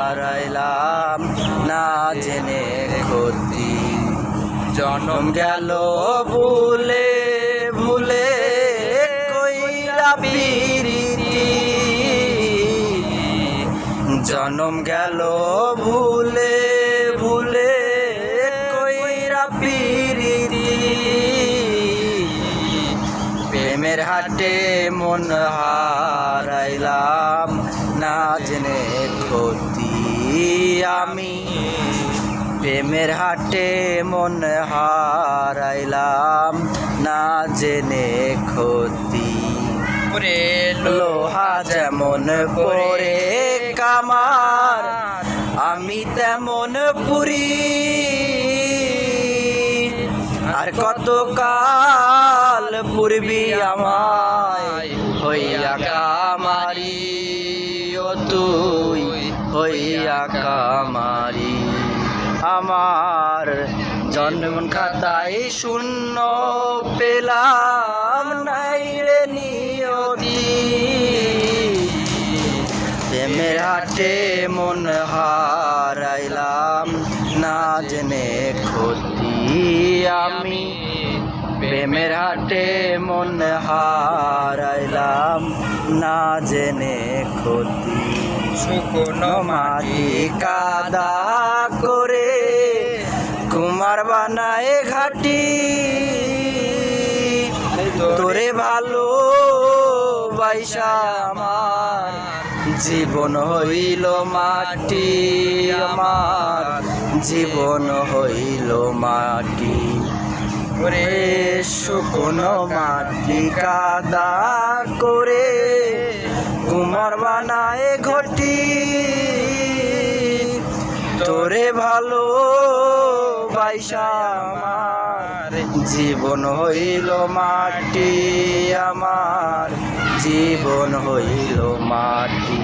হারাইলাম, না জেনে ক্ষতি। জনম গেল ভুলে ভুলে কইরা পিরিতি। জনম গেল ভুলে ভুলে কইরা পিরিতি। প্রেমের হাটে মন হারাইলাম না জেনে ক্ষতি আমি। প্রেমের হাটে মন হারাইলাম না জেনে ক্ষতি। ওরে লোহা যেমন পরে কামার আমি তেমন পুরি। আর কত কাল পূর্বি আমায় হইয়া কামারি। তুই হইয়া কামারি আমার জন্ম খাতায় শূন্য পেলাম, নাই রে নিয়তি। প্রেমের হাটে মন হারাইলাম, না জেনে ক্ষতি। আমি প্রেমের হাটে মন হারাইলাম, না জেনে ক্ষতি। শুকনো মাটি কাদা করে কুমার বানায় ঘাটি। তোরে ভালো বাইসা আমার, জীবন হইল মাটি আমার, জীবন হইল মাটি। ওরে শুকনো মাটি কাদা করে কুমার বানায় ঘটি তোরে ভালো বাইসা আমার। জীবন হইল মাটি আমার জীবন হইল মাটি।